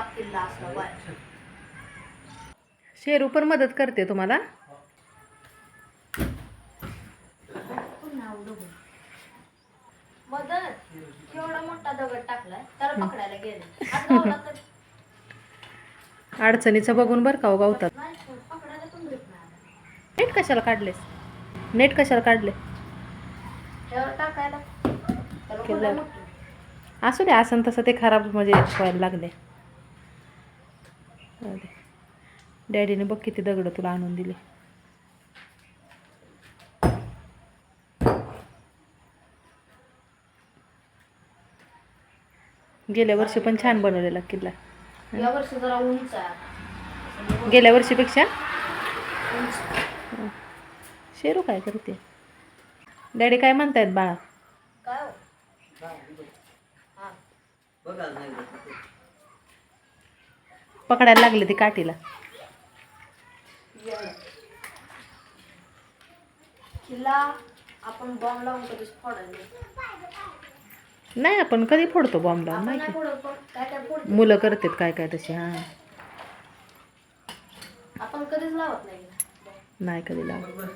किल्ला असला शेरू पण मदत करते तुम्हाला. मदत? केवढा मोठा दगड टाकलाय? त्याला पकडायला गेले. हात गावला तर अडचणीचं बघून बरं का हो गावतात. नाही नेट कशाला काढलेस? नेट कशाला काढले. असू दे असं तसं ते खराब म्हणजे व्हायला लागले. दे. डॅडीने बघ किती दगड तुला आणून दिले गेल्या वर्षी पण छान बनवलेला किल्ला या वर्षी जरा उंच आहे आता. गेल्या वर्षीपेक्षा उंच. शेरू काय करते डॅडी काय म्हणतायत बाळा काय हो? हा. पकडायला लागले ती काठीला. या. किल्ला आपण बॉम्ब लावून कधीच फोडायला नाही. आपण कधी फोडतो बॉम्ब लावून? फोडतो मुलं करतात काय काय तसे हां. आपण कधीच लावत नाही. नाही कधी लावत.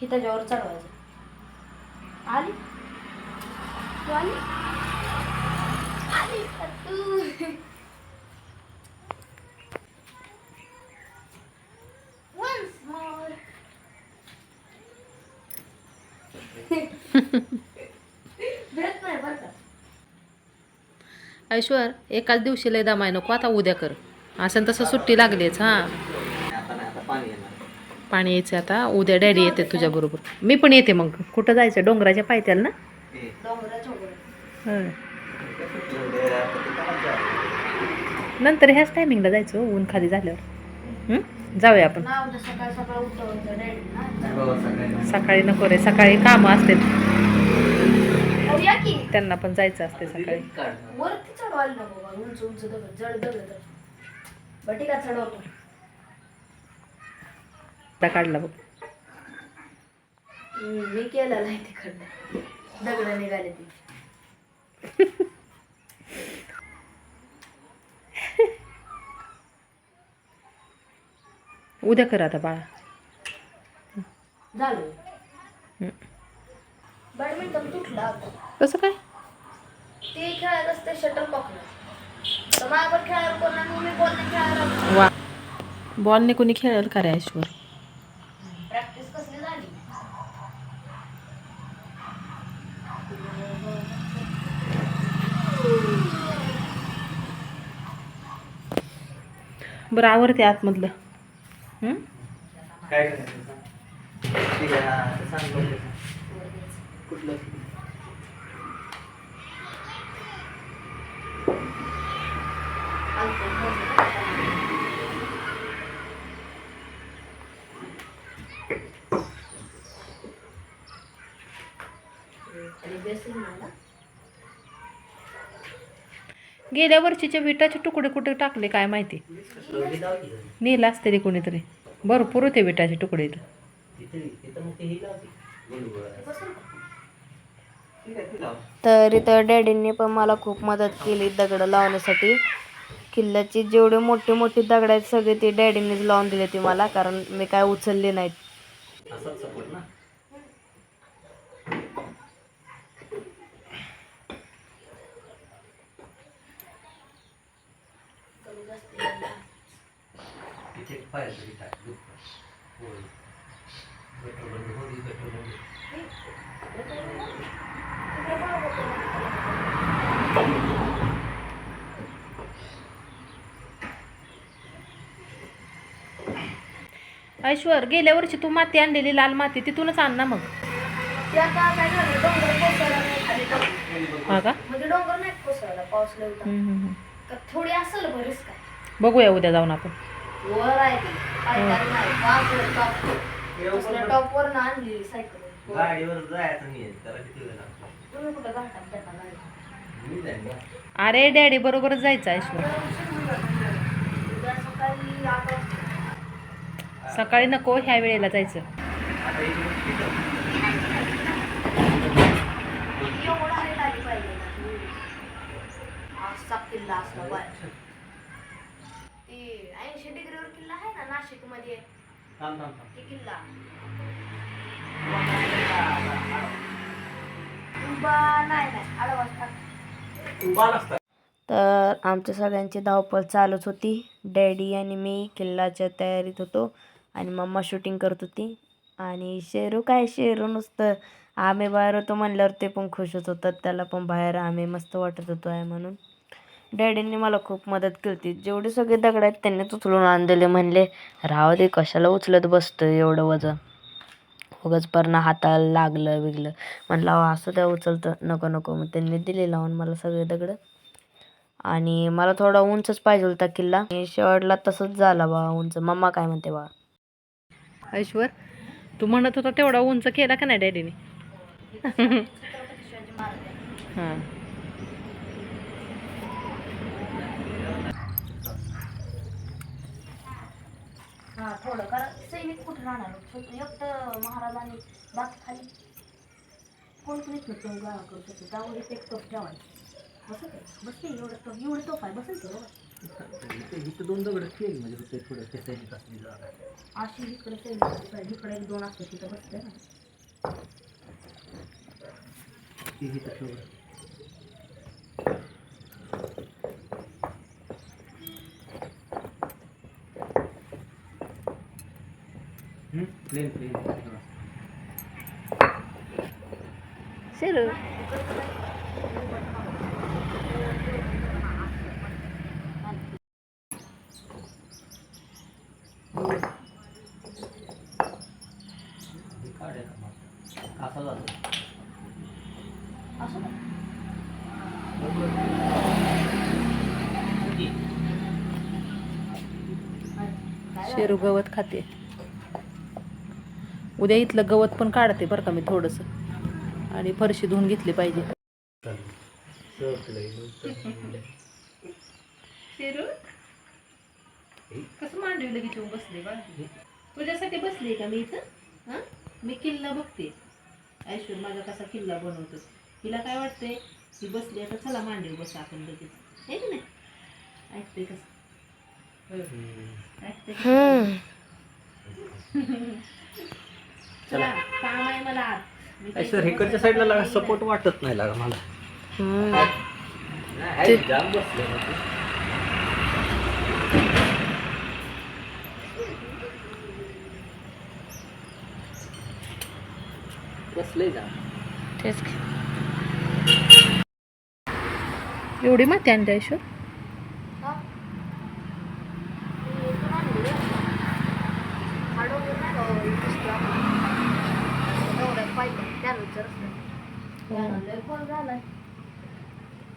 ही त्याच्यावर चढवायचं. आली? तू आली? आली तू? Once more. भेट नाही बरं का? ऐश्वर एकाच दिवशी लय दमाय नको आता उद्या कर. असं तसं सुट्टी लागलीच हां. पाणी यायचं आता. उद्या डॅडी येते तुझ्या बरोबर. मी पण येते मग. कुठं जायचं? डोंगराच्या पायथ्याला ना? हं. नंतर ह्याच टायमिंगला जायचं हो, ऊन खाली झाल्यावर. हं? जाऊया आपण. उद्या सकाळ सकाळ उठवायचं डॅडी ना. सकाळी नको. रे. सकाळी कामं असते. त्यांना पण जायचं असते सकाळी. वरती चढवायला नको बाबा. उंच उंच दगड जड दगड बरं ठीक आहे चढवतो. काढला बघ. मी केलेलं आहे तिकडनं. दगड निघाले ती. उद्या कर आता बाळा. झालं. बॅडमिंटन तुटला. कसं काय? ते खेळायला असते शटल तर माझ्यावर खेळायला कोण नाही मी बॉलने खेळायला. वा. बॉलने कोणी खेळेल का रे ऐश्वर प्रॅक्टिस कसली झाली बरं आवडते आतमधलं हं? काय करायचं सांग. ठीक आहे, हा, आता सांग बघू. कुठलं आणि बेसिंग मला गेल्या वर्षीचे विटाचे तुकडे कुठे टाकले काय माहिती? नेलं असते ते कोणीतरी. भरपूर होते विटाचे तुकडे इथं. तर इथं डॅडींनी पण मला खूप मदत केली दगड लावण्यासाठी. किल्ल्याची जेवढे मोठी मोठी दगड आहेत सगळे ते डॅडींनीच लावून दिले ती मला कारण मी काय उचलले नाहीत. तरी होय ऐश्वर गेल्या वर्षी तू माती आणलेली लाल माती तिथूनच आण ना मग. हा का? म्हणजे डोंगर नाही कोसळला पाऊस लय होता. हम्म, हम्म, हम्म. का थोडी असेल बरीच काय. बघूया उद्या जाऊन आपण. वर आहे ती. पायदारी नाही बाजूला टॉप तसल्या टॉपवर ना आणली सायकल. गाडीवर जायचं नाही त्याला किती वेळ लागतो? तुम्ही कुठं घाटात जाता गाडी मी जाईन ना. अरे डॅडी बरोबरच जायचं ऐश्वर उद्या सकाळी आठ वाजता. सकाळी नको ह्या वेळेला जायचं. आता इथे बघ तिथं. एवढा आहे आली पाहिजे असा किल्ला असला बाय ते ऐंशी डिग्रीवर किल्ला आहे ना नाशिकमध्ये थांब थांब थांब. किल्ला. नाही नाही. आडवा तर आमच्या सगळ्यांची धावपळ चालूच होती. डॅडी आणि मी किल्ल्याच्या तयारीत होतो आणि मम्मा शूटिंग करत होती. आणि शेरू काय शेरू नुसतं आम्ही बाहेर होतो म्हणल्यावर ते पण खुशच होतात. त्याला पण बाहेर आम्ही मस्त वाटत होतो आहे म्हणून. डॅडींनी मला खूप मदत केली जेवढे सगळे दगड आहेत त्यांनीच उचलून आणलेले म्हणले राहू दे कशाला उचलत बसतं एवढं वजन? उगाच परणा हाताला लागलं बिगलं. म्हणलं "अहो, असं त्या उचलतं? नको नको. मग त्यांनी दिले लावून मला सगळे दगड. आणि मला थोडा उंचच पाहिजे होता किल्ला. शेवटला तसंच झाला बा उंच. मम्मा काय म्हणते बा? ऐश्वर तू म्हणत होता तेवढा उंच केला का नाही डॅडीने? हां. हा थोडं. कारण सैनिक कुठे राहणार? एक तर महाराजांनी बाकी खाली कोण येत नसतं गाळा करू शकतो इथे एक तोफ ठेवायची बसत बसते एवढं तोफ एवढं तोफ आहे. बसेल ते. इथे दोन दगड केली म्हणजे होते थोडं ते सैनिक असली जागा. अशी इकडे सैनिक इकडे एक दोन असते तिथं बसते ना. ती इथं ठेवलं प्लेन प्लेन असा जातो? काय शेरू गवत खाते. उद्या इथलं गवत पण काढते बरं का मी थोडंसं. आणि फरशी धुवून घेतली पाहिजे. शेरू? कसं मांडवीला घेऊन बसले बा? तुझ्यासाठी बसली का मी इथं? हां? मी किल्ला बघते. ऐश्वर माझा कसा किल्ला बनवतो. तिला काय वाटतंय? ती बसली आता चला मांडवी बस आपण लगेच. आहे की नाही? ऐकते कसं ऐकते कसं? चला. काम आहे मला. आज. मी काही सर इकडच्या साईडला लागा सपोर्ट वाटत नाही लागा मला. बसले तेच. एवढी माती आणली ऐश्वर हा? मी इथून आणली रे. अडवली नाही का, हो, दिसते आपल्याला. एवढ्या पाहिजे, त्यानं विचारच नाही. त्यानं लय खोल झालाय.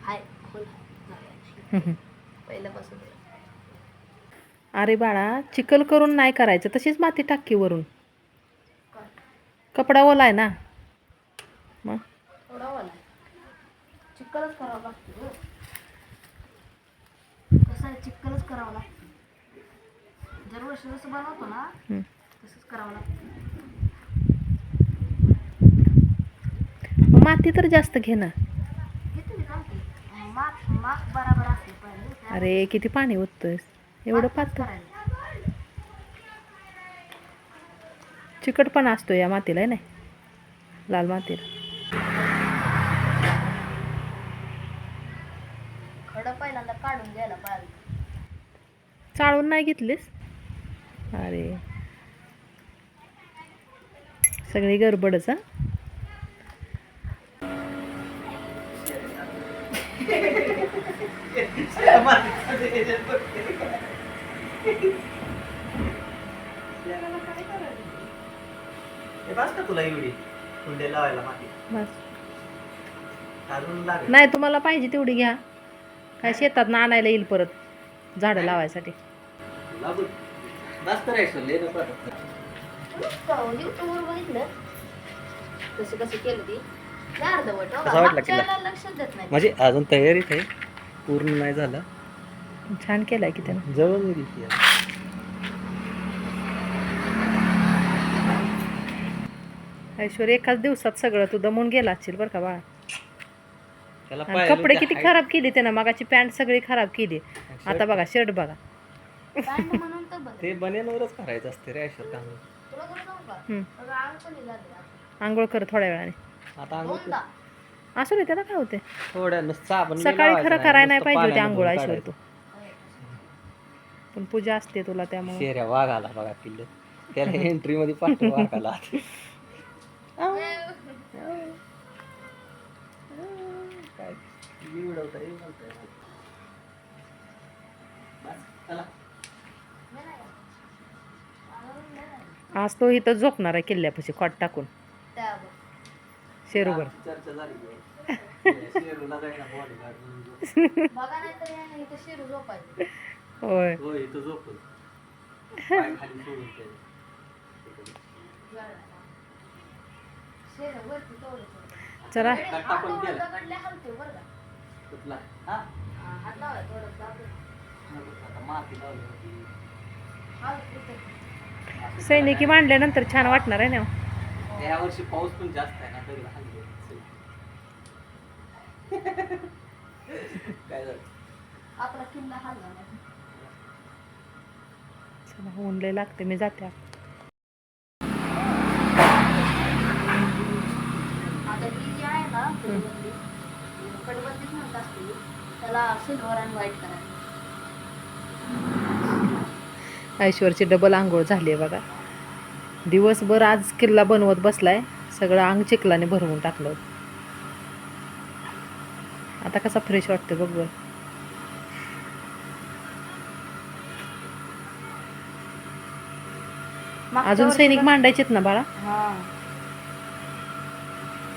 हाय, खोल आहे. पहिल्यापासून अरे बाळा चिखल करून नाही करायचं तशीच माती टाकी वरून. कपडा ओला आहे ना. मग? एवढा वाला आहे. चिक्कलच करावं लागतं गं. कसं आहे चिक्कलच करावं लागतं. दरवर्षी जसं बनवतो ना हम्म. तसंच करावं लागतं. माती तर जास्त घे ना. अरे किती पाणी ओततोय एवढं पातळ. चिकटपणा असतो या मातीला आहे नाही लाल मातीला. खडं पहिल्यांदा काढून घ्यायला पाहिजे. चाळून नाही घेतलीस? अरे. सगळी गडबडच हा? हे बस का तुला एवढी? कुंडे लावायला माती बस. अजून लागेल. नाही तुम्हाला पाहिजे तेवढी घ्या. काय शेतात ना आणायला येईल परत. झाडं लावायसाठी. लागू जास्त राहायचं लय नको आता. युट्यूबवर बघितलं? कसं कसं केलं ती? लय अर्धवट हो. कसा वाटला मागच्या किल्ला? वेळेला लक्षात देत नाही. म्हणजे अजून तयारीत आहे? पूर्ण नाही झालं? छान केलाय की त्यानं. जवळ ऐश्वर एकाच दिवसात सगळं तू दमून गेला असशील बरं का बाळा. त्याला आणि पाहिलं कपडे ते किती height- खराब केली त्यानं मागाची पॅन्ट सगळी खराब केली. आता बघा शर्ट बघा. पॅन्ट म्हणून तर. ते बनेनवरच करायचं असते रे ऐश्वर काम तुला करू जाऊ का? हम्म. सगळं अंग पण हे झालंय आता. आंघोळ कर थोड्या वेळाने. आता अंघोळ दोनदा. असू दे त्याला काय होते थोड्या नुसतं आपण सकाळी खरं करायला नाही पाहिजे होती आंघोळ ऐश्वर काढायचं. तू. पण पूजा असते तुला त्यामुळे. शेऱ्या वाघ आला बघा पिल्ल. त्याला एंट्री मध्ये पाठ वाघ आला काय उडवता येईल बोलता येईल. बस, चला. आज तो इथं झोपणार आहे किल्ल्यापाशी खॉट टाकून. शेरूभर चर्चा झाली होय होय इथं झोपल पाय खाली सोडून चला? हा? हा, तर. सैनिकी मांडल्यानंतर छान वाटणार आहे ना करायला. या वर्षी पाऊस पण जास्त आहे ना हल्ले काय झालं? आपला किल्ला हलला चला लागते मी जाते आता ही जी आहे ना कडबंदी कडबंदीच म्हणत असते त्याला सिल्वर आणि व्हाईट करायचं ऐश्वरची डबल आंघोळ झाली आहे बघा. दिवसभर आज किल्ला बनवत बसलाय. सगळं अंग चिखलाने भरवून टाकलं. आता कसा फ्रेश वाटतं बघ बरं. अजून सैनिक मांडायचेत ना बाळा? हा.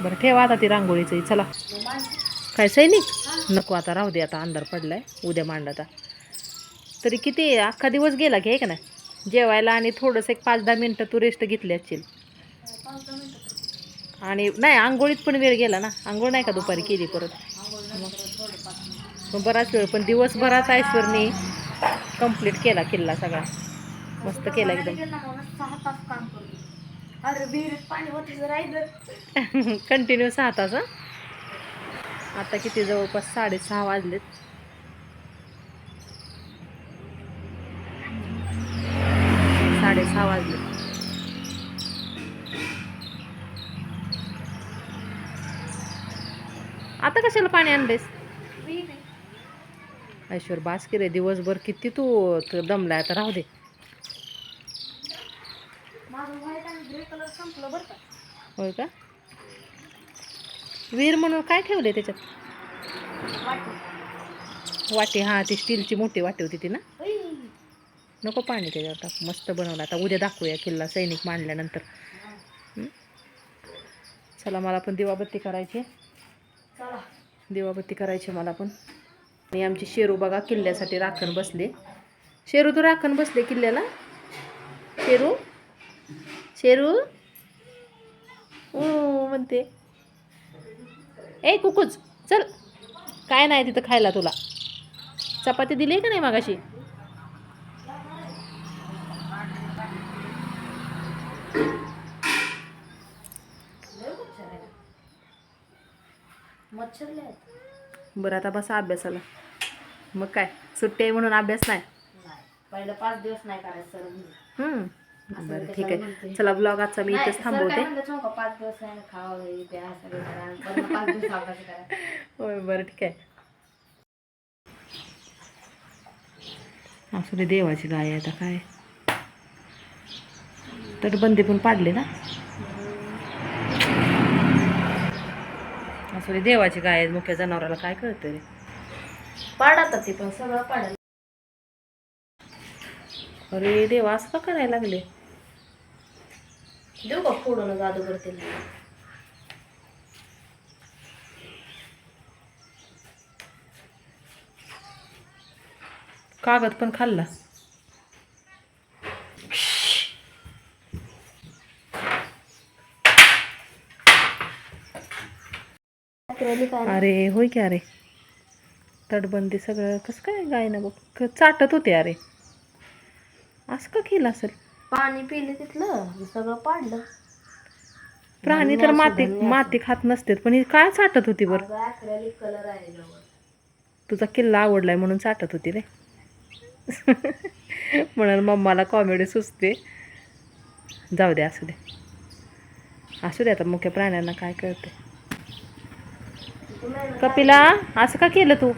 बरं ठेवा आता ती रांगोळीचं. चला. माणसं- काय सैनिक नको आता राहू दे आता अंधार पडलाय उद्या मांड आता तरी किती अख्खा दिवस गेला की आहे का नाही जेवायला आणि थोडंसं एक पाच दहा मिनटं तू रेस्ट घेतली असशील. आणि नाही आंघोळीत पण वेळ गेला ना आंघोळ नाही का दुपारी केली परत. पण बराच वेळ पण दिवसभरात ऐश्वरनी कंप्लीट केला किल्ला सगळा मस्त केला एकदम कंटिन्यू सहा तास? आता किती जवळपास साडेसहा वाजलेत. साडेसहा वाजले आता कशाला पाणी आणलेस ऐश्वर बास की रे दिवसभर किती तू त- दमलाय आता राहू दे. होय का? वीर म्हणून काय ठेवले त्याच्यात? वाटी. हां ती स्टीलची मोठी वाटी होती ती ना. नको पाणी त्याच्यावर टाक. मस्त बनवलं. आता उद्या दाखवूया किल्ला सैनिक मांडल्यानंतर? चला मला पण दिवाबत्ती करायची दिवाबत्ती करायची मला पण. आणि आमची शेरू बघा किल्ल्यासाठी राखण बसले. शेरू तू राखण बसले किल्ल्याला? शेरू? शेरू? ओ म्हणते. ए कुकूच चल काय नाही तिथं खायला तुला चपाती दिली का नाही मागाशी आहे. बरं आता बसा अभ्यासाला मग काय सुट्टी आहे म्हणून अभ्यास नाही पहिलं पाच दिवस नाही करायचं. हं. असं बरं ठीक आहे. चला ब्लॉग आजचा मी इथेच थांबवते. होय बरं ठीक आहे. असू दे देवाची गाय आहे आता काय. तटबंदी पण पाडले ना. असू दे देवाची गाय आहे मुख्य जनावराला काय कळतं रे. पाडात ते पण सगळं पाडेल अरे देवा असं का करायला लागले? देऊ का फोडूनच अगोदर तिला कागद पण खाल्ला. अरे होय की अरे? तटबंदी सगळं कसं काय गाय ना बघ चाटत होते अरे. असं का केलं असेल? पाणी पिले तिथलं सगळं पाडलं. प्राणी तर माती माती खात नसतात पण ही काय चाटत होती बरं? कलर आहे जवळ तुझा किल्ला आवडलाय म्हणून चाटत होती रे. म्हणून मम्माला कॉमेडी सुचते. जाऊ दे असू दे. असू दे आता मुख्य प्राण्यांना काय कळते कपिला असं का केलं तू?